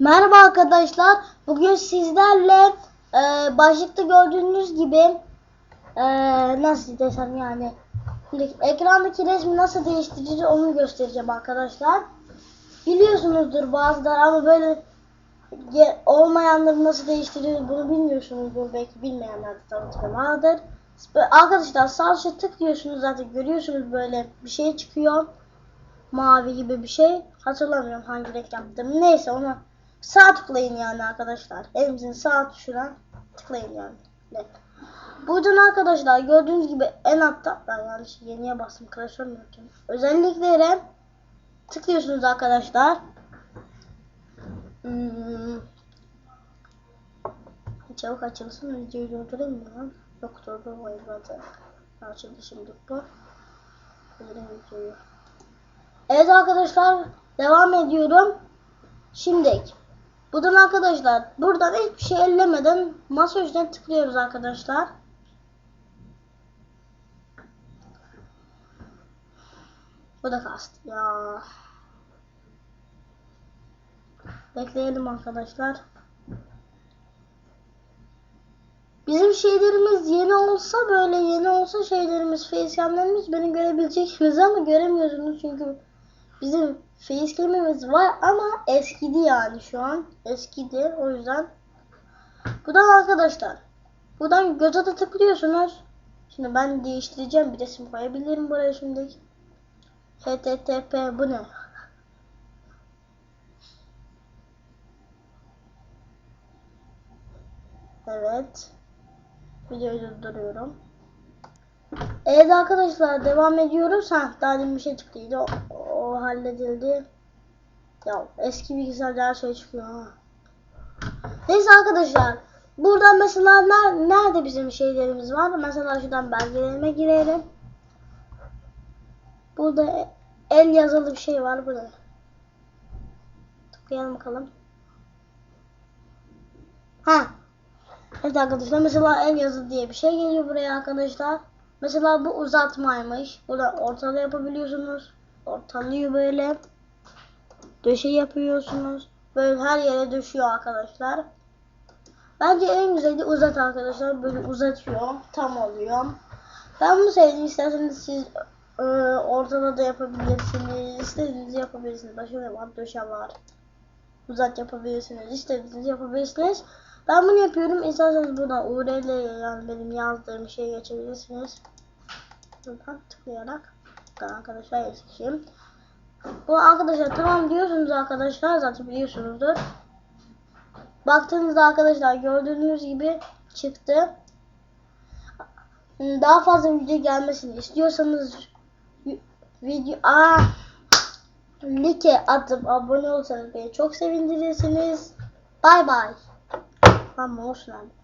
Merhaba arkadaşlar. Bugün sizlerle e, başlıkta gördüğünüz gibi e, nasıl desem yani ekrandaki resmi nasıl değiştireceğiz onu göstereceğim arkadaşlar. Biliyorsunuzdur bazıları ama böyle olmayanları nasıl değiştiriyoruz bunu bilmiyorsunuzdur. Belki bilmeyenler de. Böyle Arkadaşlar sağ tıklıyorsunuz zaten görüyorsunuz böyle bir şey çıkıyor. Mavi gibi bir şey. Hatırlamıyorum hangi renk yaptım. Neyse ona sağ tıklayın yani arkadaşlar. Elimizin sağ tuşuna tıklayın yani. Evet. Buradan arkadaşlar gördüğünüz gibi en altta ben yanlış yeniye bastım klasör mü yaptım? Özelliklere tıklıyorsunuz arkadaşlar. Hmm. Çabuk açılsın videoyu durdurayım mı lan? Yok durdurmayın zaten. Açıldı şimdi bu. Evet arkadaşlar devam ediyorum. Şimdi buradan arkadaşlar buradan hiçbir şey ellemeden masa üstüne tıklıyoruz arkadaşlar. Bu da kastı ya. Bekleyelim arkadaşlar. Bizim şeylerimiz yeni olsa böyle yeni olsa şeylerimiz facecam'lerimiz beni görebileceksiniz ama göremiyorsunuz çünkü bizim facecam'imiz var ama eskidi yani şu an. Eskidi o yüzden. Buradan arkadaşlar buradan göze de tıklıyorsunuz. Şimdi ben değiştireceğim bir resim koyabilirim buraya şimdi. Http bu ne? Evet. Videoyu durduruyorum. Evet arkadaşlar devam ediyoruz. Ha daha demin bir şey çıktıydı. O, o halledildi. Ya eski bilgisayarda her şey çıkıyor ha. Neyse arkadaşlar. Burada mesela ner nerede bizim şeylerimiz var? Mesela şuradan belgelerime girelim. Burada el yazılı bir şey var burada. Tıklayalım bakalım. Ha. Evet arkadaşlar mesela el yazı diye bir şey geliyor buraya arkadaşlar. Mesela bu uzatmaymış. Burada ortalı yapabiliyorsunuz. Ortalıyor böyle. Döşe yapıyorsunuz. Böyle her yere düşüyor arkadaşlar. Bence en güzeli uzat arkadaşlar. Böyle uzatıyor. Tam oluyor. Ben bunu sevdim. İsterseniz siz e, ortada da yapabilirsiniz. İstediğinizi yapabilirsiniz. Başka ne? Döşe var. Uzat yapabilirsiniz. İstediğinizi yapabilirsiniz. Ben bunu yapıyorum. İsterseniz buradan URL yani benim yazdığım şeye geçebilirsiniz. Buradan tıklayarak buradan arkadaşlar yazışayım. Bu arkadaşlar tamam diyorsunuz arkadaşlar zaten biliyorsunuzdur. Baktığınızda arkadaşlar gördüğünüz gibi çıktı. Daha fazla video gelmesini istiyorsanız video aa like atıp abone olursanız beni çok sevindirirsiniz. Bay bay. Ama olsun abi.